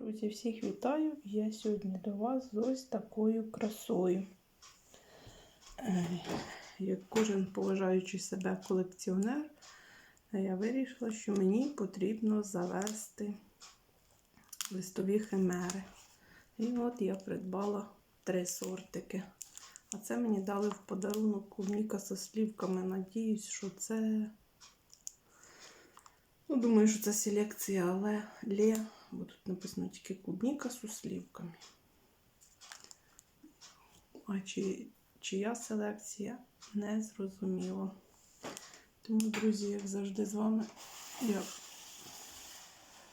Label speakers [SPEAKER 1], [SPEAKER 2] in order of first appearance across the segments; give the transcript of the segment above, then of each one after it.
[SPEAKER 1] Друзі, всіх вітаю! Я сьогодні до вас з ось такою красою. Е, Як кожен поважаючий себе колекціонер, я вирішила, що мені потрібно завести листові химери. І от я придбала три сортики. А це мені дали в подарунок клубніка зі слівками. Надіюсь, що це. Ну, думаю, що це селекція, але лє, бо тут написано тільки клубніка з слівками. А чи, чия селекція не зрозуміло. Тому, друзі, як завжди з вами, я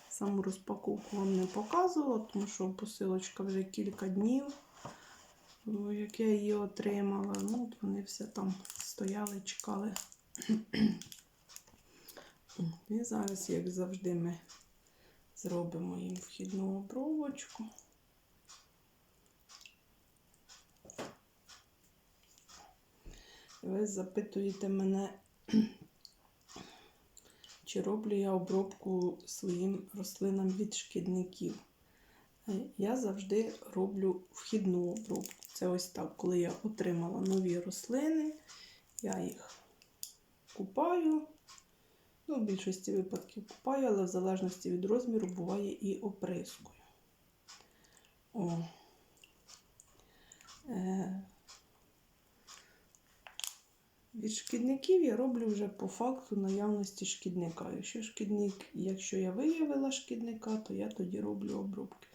[SPEAKER 1] саму розпаковку вам не показувала, тому що посилочка вже кілька днів, як я її отримала. Ну, от вони все там стояли, чекали. І зараз, як завжди, ми зробимо їм вхідну обробочку. Ви запитуєте мене, чи роблю я обробку своїм рослинам від шкідників. Е, Я завжди роблю вхідну обробку. Це ось так, коли я отримала нові рослини, я їх купаю. Ну, в більшості випадків купаю, але в залежності від розміру буває і оприскую. О. Е. Від шкідників я роблю вже по факту наявності шкідника. Якщо шкідник, якщо я виявила шкідника, то я тоді роблю обробки.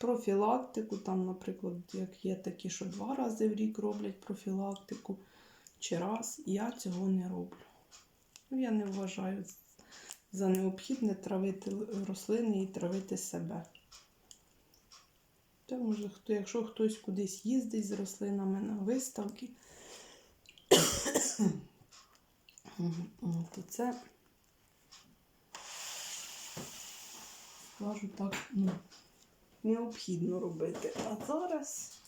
[SPEAKER 1] Профілактику, там, наприклад, як є такі, що два рази в рік роблять профілактику чи раз, я цього не роблю. Ну, Я не вважаю за необхідне травити рослини і травити себе. Та може, якщо хтось кудись їздить з рослинами на виставки, то це, скажу так, ну, необхідно робити. А зараз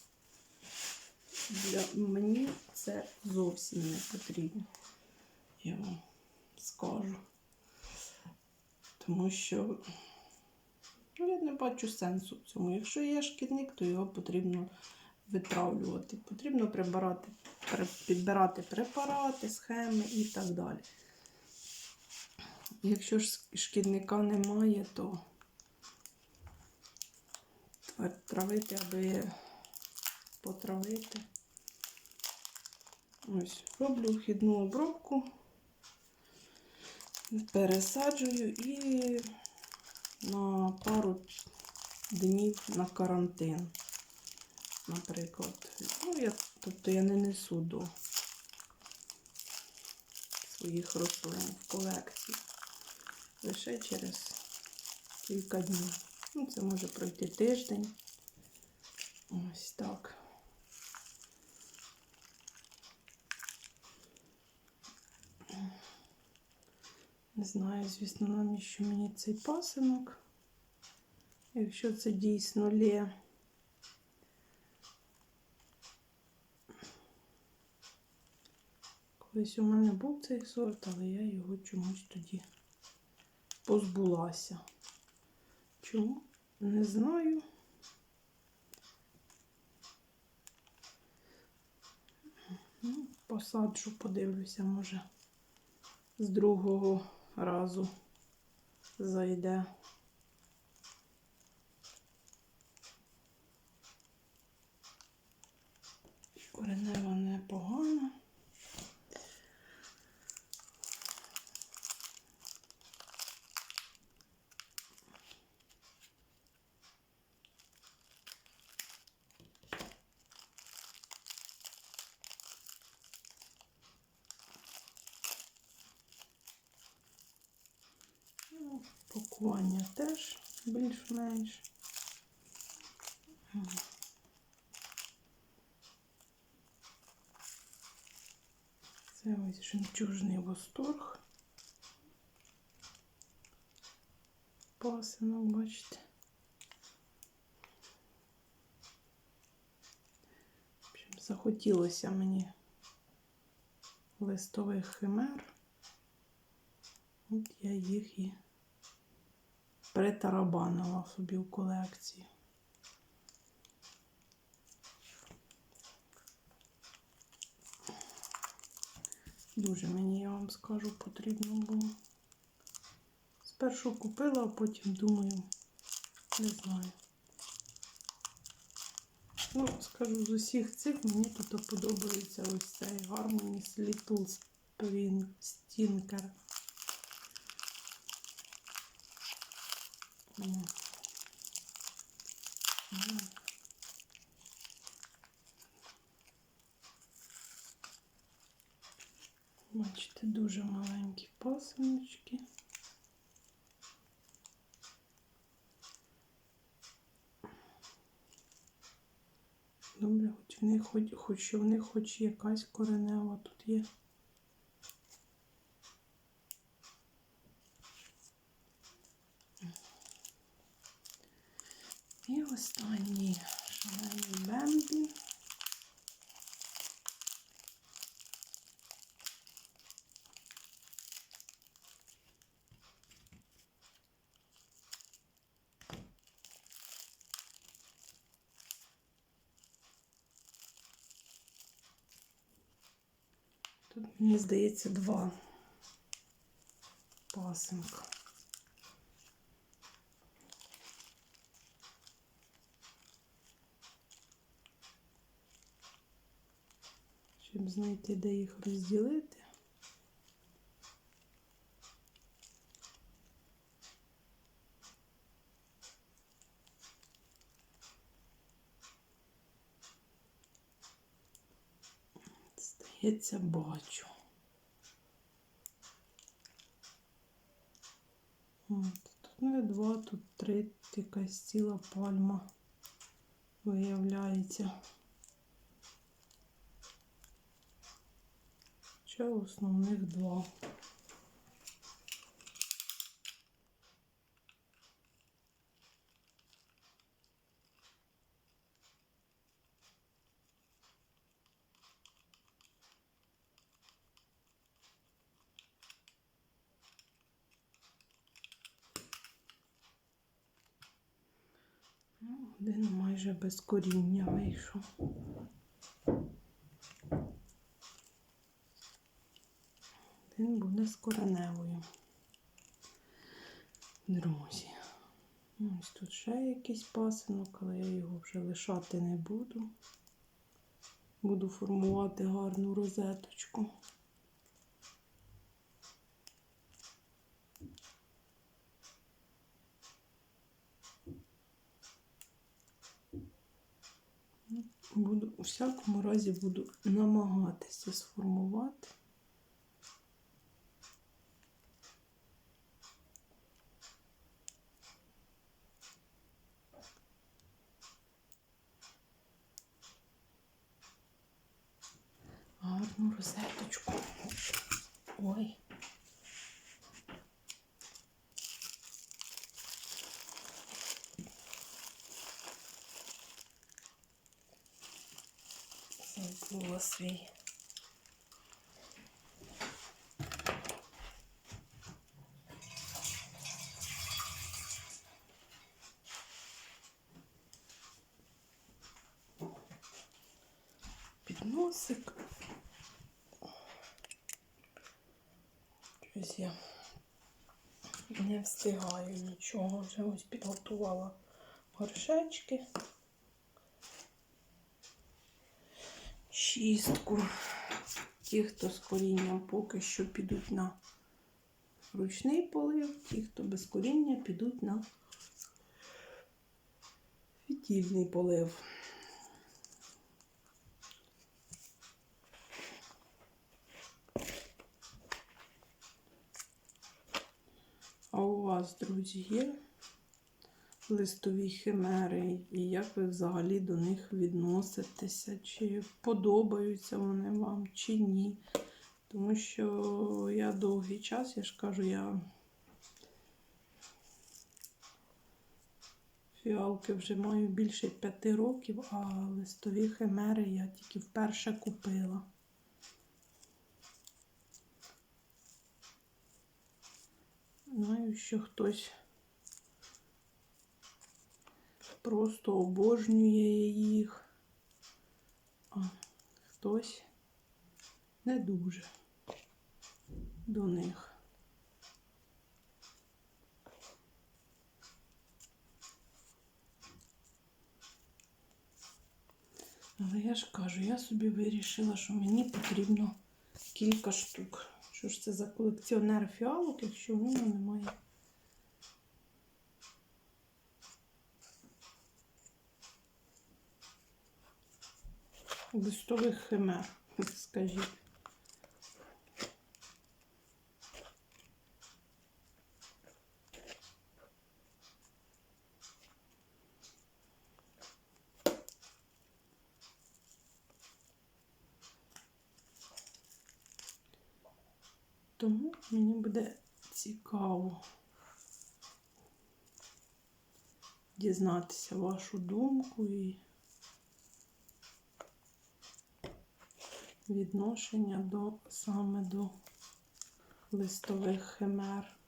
[SPEAKER 1] для мені це зовсім не потрібно. Я вам скажу. Тому що ну, я не бачу сенсу в цьому. Якщо є шкідник, то його потрібно витравлювати. Потрібно прибирати, підбирати препарати, схеми і так далі. Якщо ж шкідника немає, то травити, аби потравити. Ось, роблю вхідну обробку, пересаджую і на пару днів на карантин, наприклад. Ну, я, тобто я не несу до своїх рослин в колекції. Лише через кілька днів. Ну, це може пройти тиждень. Ось так. Не знаю, звісно, навіщо мені цей пасинок. Якщо це дійсно лє. Колись у мене був цей сорт, але я його чомусь тоді позбулася. Чому? Не знаю. Ну, посаджу, подивлюся, може, з другого разу зайде. Коренева непогана. Ну, Пакування теж більш-менш. Це ось жемчужний восторг. Пасинок, бачите. В общем, захотілося мені листових химер. От я їх і притарабанила собі в колекції. Дуже мені, я вам скажу, потрібно було. Спершу купила, а потім думаю, не знаю. Ну, скажу, з усіх цих мені тут подобається ось цей Harmony Little Spring Stinker. Бачите, дуже маленькі пасиночки. Добре, хоч в них хоч, хоч в них хоч якась коренева тут є. І останній шалений бембі. Тут, мені здається, два пасинка. Знайти, де їх розділити. Здається, бачу. От, тут не два, тут три, якась ціла пальма виявляється. Ще основних два. Ну, Один майже без коріння вийшов. Буде з кореневою. Друзі. Ось тут ще якийсь пасинок, але я його вже лишати не буду. Буду формувати гарну розеточку. Буду у всякому разі буду намагатися сформувати. Гарну розеточку. Ой. Забула свій. Підносик. Я не встигаю нічого. Вже ось підготувала горшечки. Чистку. Ті, хто з корінням поки що підуть на ручний полив, ті, хто без коріння, підуть на фітільний полив. А у вас, друзі, листові химери, і як ви взагалі до них відноситеся? Чи подобаються вони вам, чи ні? Тому що я довгий час, я ж кажу, я фіалки вже маю більше п'яти років, а листові химери я тільки вперше купила. Знаю, що хтось просто обожнює їх, а хтось не дуже до них. Але я ж кажу, я собі вирішила, що мені потрібно кілька штук. Що ж це за колекціонер фіалок, якщо в нього немає. Листових химер, скажіть. Тому мені буде цікаво дізнатися вашу думку і відношення до саме до листових химер.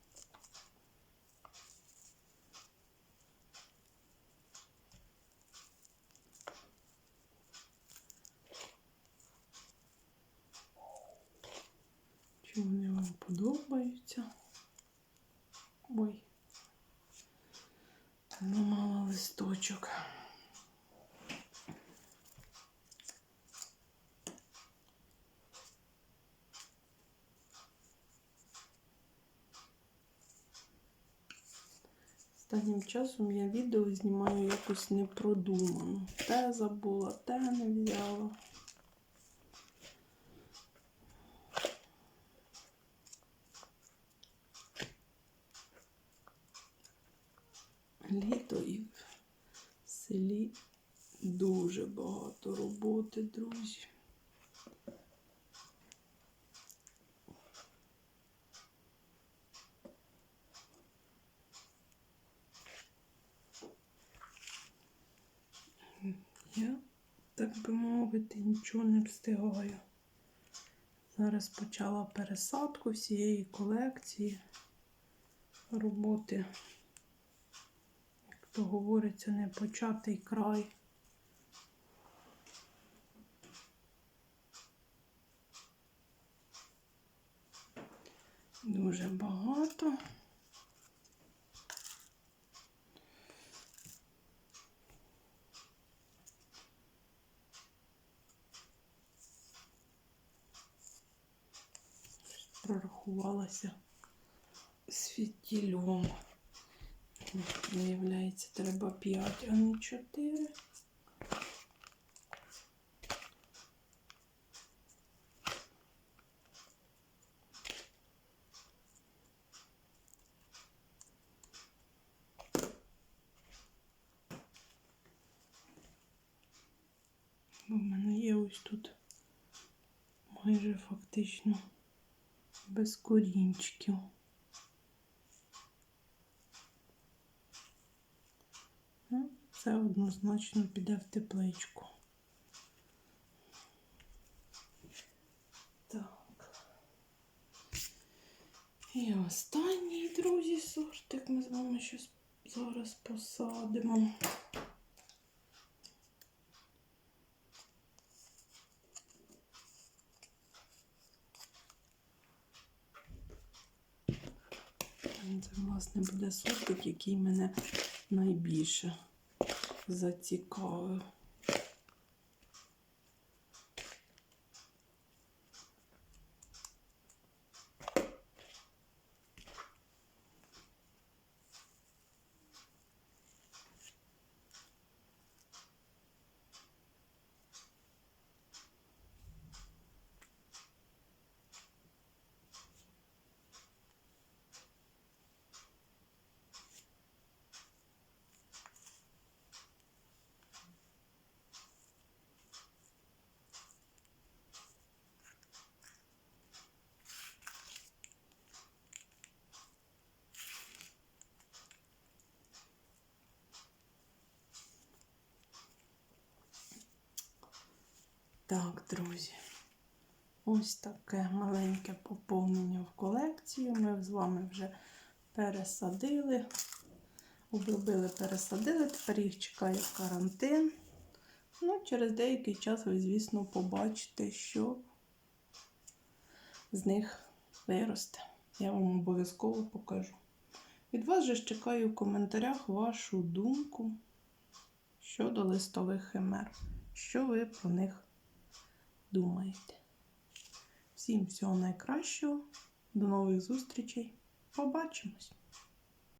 [SPEAKER 1] Чи вони вам подобаються? Ой, зламала листочок. Останнім часом я відео знімаю якось непродумано. Те забула, те не взяла. Літо і в селі дуже багато роботи, друзі. Я, так би мовити, нічого не встигаю. Зараз почала пересадку всієї колекції роботи. Як то говориться, не початий край. Дуже багато. прорахувалася з фітілем. Виявляється, треба 5, а не 4. У мене є ось тут майже фактично без корінчиків. Ну, Це однозначно піде в тепличку. Так. І останній, друзі, сортик ми з вами щось зараз посадимо. Це, власне, буде сортик, який мене найбільше зацікавив. Так, друзі, ось таке маленьке поповнення в колекцію. Ми з вами вже пересадили. Обробили, пересадили, тепер їх чекає карантин. Ну, через деякий час ви, звісно, побачите, що з них виросте. Я вам обов'язково покажу. Від вас же чекаю в коментарях вашу думку щодо листових химер. Що ви про них думаєте? Всім всього найкращого. До нових зустрічей. Побачимось!